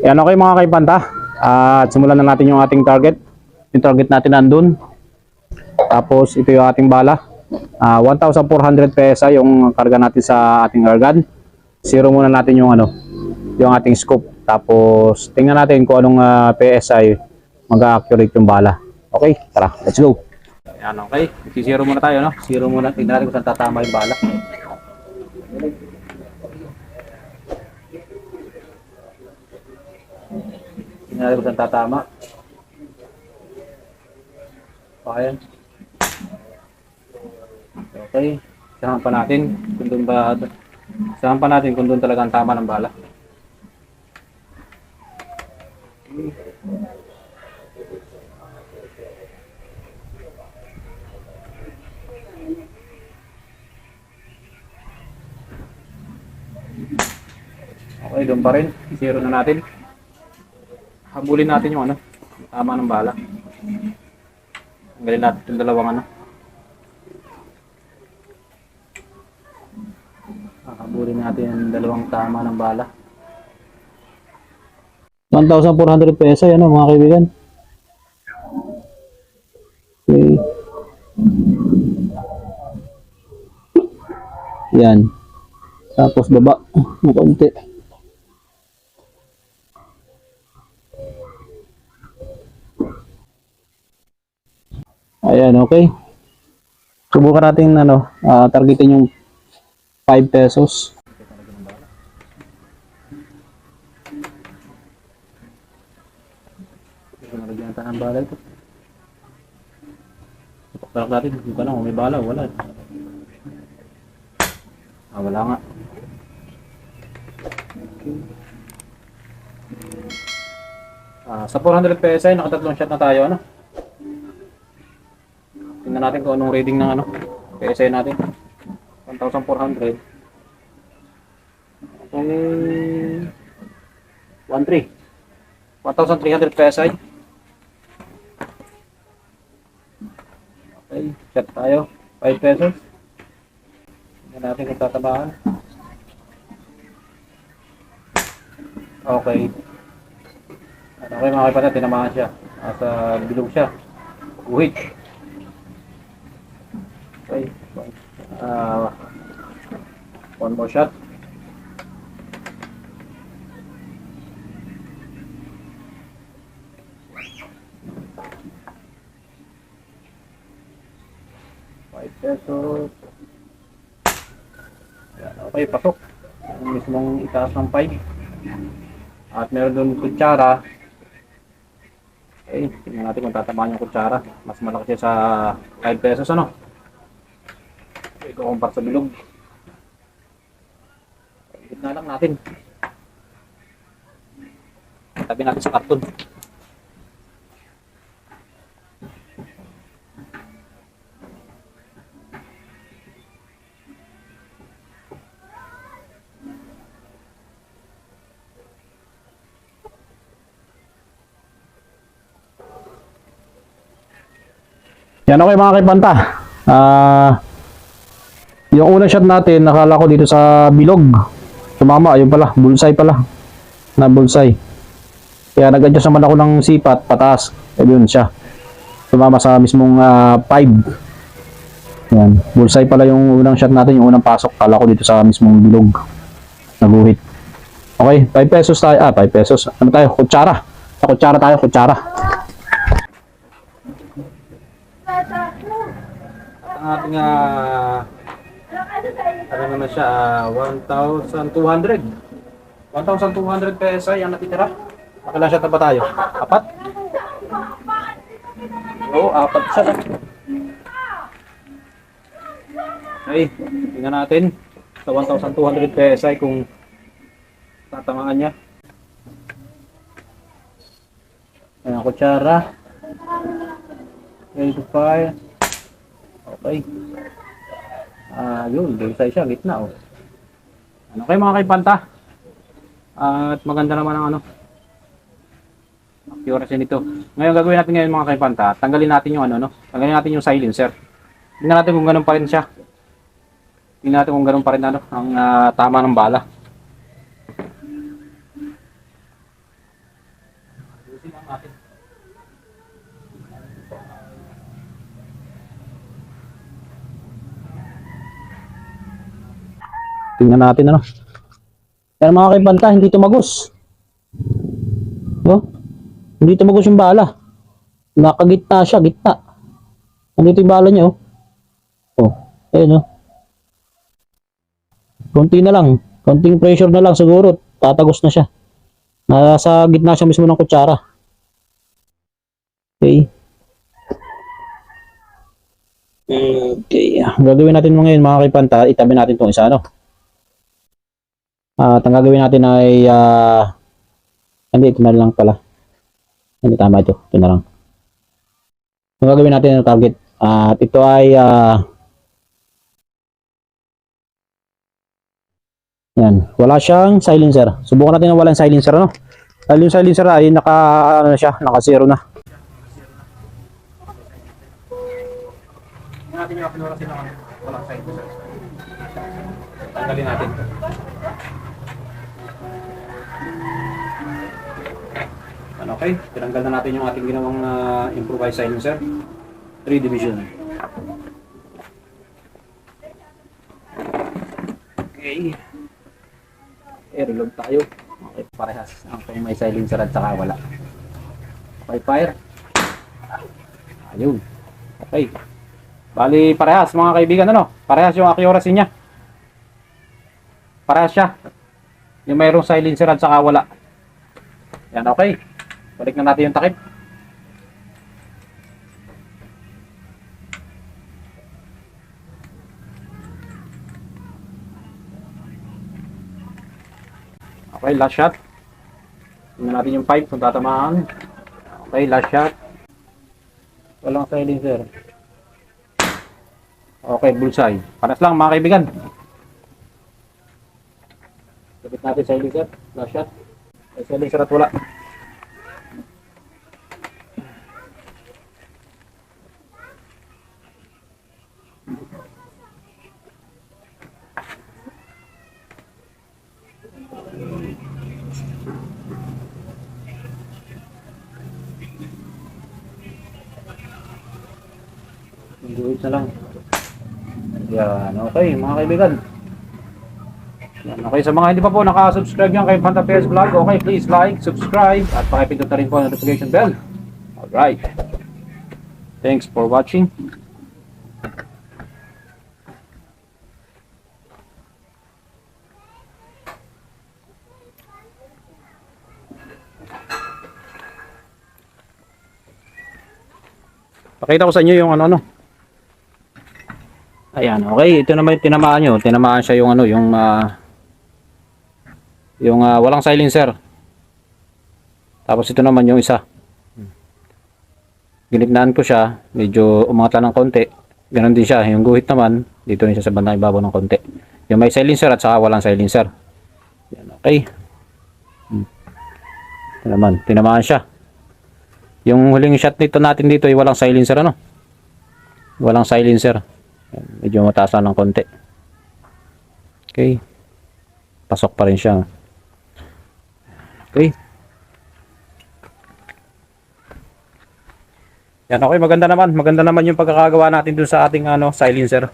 Yan okay mga kaipanta. At simulan na natin yung ating target. Yung target natin nandun. Tapos ito yung ating bala. Ah, 1,400 PSI yung karga natin sa ating argan. Zero muna natin yung ano, yung ating scope. Tapos tingnan natin kung anong ah, PSI mag-accurate yung bala. Okay, tara, let's go. Yan, okay. Si-zero muna tayo, no? Zero muna. Tingnan natin kung saan tatama yung bala. Natin kung saan tatama. Okay. Okay. Sahan pa natin kung doon ba Sahan pa natin kung doon talaga ang tama ng bala. Okay, doon pa rin. Zero na natin. Habulin natin yung ano, tama ng bala. Tanggalin natin yung dalawang ano. Habulin natin yung dalawang tama ng bala. 1,400 peso yan mga kaibigan. Okay. Yan. Tapos baba ng konti. Ayan, okay. Subukan natin ano, ah, targetin yung 5 pesos. Nalagyan natin ng bala ito. Ipaktalak natin, yung ka lang, may bala, wala. Ah, wala nga. Ah, sa 400 pesos ay nakatatlong shot na tayo, ano? Tingnan natin kung anong reading ng ano, PSI natin. 1,400. Okay. 1,300. 1,300 PSI. Okay, shot tayo. 5 pesos. Tingnan natin kung tatamaan. Okay. Ano okay mga kapatid, tinamaan siya. Nasa bilog siya. Guhit. Okay. Uh, one more shot. Five pesos. Okay, pasok. Yung mismong itaas ng five. At meron doon kutsara. Okay, tingnan natin kung tatamaan yung kutsara. Mas malaki siya sa 5 pesos ano. Ito kumpara sa bilog. Gitna lang natin. Tabi natin sa karton. Yan okay mga kipanta. Ah, yung unang shot natin, nakala ko dito sa bilog. Tumama, ayun pala, bullseye pala. Na bullseye. Kaya nag-adjust naman ako ng sipat, pataas. Ayun siya. Tumama sa mismong 5. Yan, bullseye pala yung unang shot natin, yung unang pasok. Kala ko dito sa mismong bilog. Naguhit. Okay, 5 pesos tayo. Ah, 5 pesos. Ano tayo? Kutsara. Sa kutsara tayo, kutsara. Ang ating ah, ano naman siya, ah, 1,200. 1,200 pesos ang natitira. Makilang shot na tayo? Apat? Oo, apat siya. Okay, tingnan natin sa 1,200 pesos kung tatamaan niya. Ayan, kutsara. Ready to fire. Okay. Ah, yun, bullseye siya, gitna oh. Ano kayo mga kaipanta? At maganda naman ang ano. Accuracy nito. Ngayon gagawin natin ngayon mga kaipanta, tanggalin natin yung ano no. Tanggalin natin yung silencer. Tingnan natin kung ganun pa rin siya. Tingnan natin kung ganun pa rin ano ang ah, tama ng bala. Ayusin lang natin. Tingnan natin ano. Pero mga kaibanta, hindi tumagos. Oh, hindi tumagos yung bala. Nakagitna siya, gitna. Nandito yung bala niya, oh. Oh, ayun, oh. Konti na lang. Konting pressure na lang siguro. Tatagos na siya. Nasa gitna siya mismo ng kutsara. Okay. Okay. Gagawin natin mo ngayon mga kaipanta, itabi natin itong isa, ano? At ang gagawin natin ay, ah, hindi, ito na lang pala. Hindi, tama ito. Ito na lang. Ang gagawin natin ang target. At ito ay, ah, yan. Wala siyang silencer. Subukan natin na walang silencer, ano? Dahil yung silencer ay naka, ano na siya, naka zero na. natin yung pinura sila walang silencer. Tanggalin natin. Okay, tinanggal na natin yung ating ginawang uh, improvised silencer. 3 division. Okay. Eh, reload tayo. Okay, parehas. Ang kung may silencer at saka wala. Okay, fire. Ayun. Okay. Bali, parehas mga kaibigan, ano? Parehas yung accuracy niya. Parehas siya. Yung mayroong silencer at saka wala. Yan, okay. Balik na natin yung takip. Okay, last shot. Tingnan natin yung pipe kung tatamaan. Okay, last shot. Walang silencer. Okay, bullseye. Panas lang mga kaibigan. Kapit natin silencer. Last shot. May silencer at wala. Guhit na lang. Yan, okay mga kaibigan. Yan, okay, sa mga hindi pa po nakasubscribe yan kay Fanta PS Vlog, okay, please like, subscribe, at pakipindot na rin po ang notification bell. Alright. Thanks for watching. Pakita ko sa inyo yung ano-ano. Ayan, okay. Ito naman yung tinamaan nyo. Tinamaan siya yung ano, yung ah, yung ah, walang silencer. Tapos ito naman yung isa. Ginignan ko siya, medyo umangat lang ng konti. Ganon din siya. Yung guhit naman, dito rin siya sa bandang ibabaw ng konti. Yung may silencer at saka walang silencer. Yan, okay. Hmm. Ito naman, tinamaan siya. Yung huling shot nito natin dito ay walang silencer ano. Walang silencer. Medyo mataas lang ng konti. Okay. Pasok pa rin siya. Okay. Yan okay, maganda naman. Maganda naman yung pagkakagawa natin dun sa ating ano, silencer.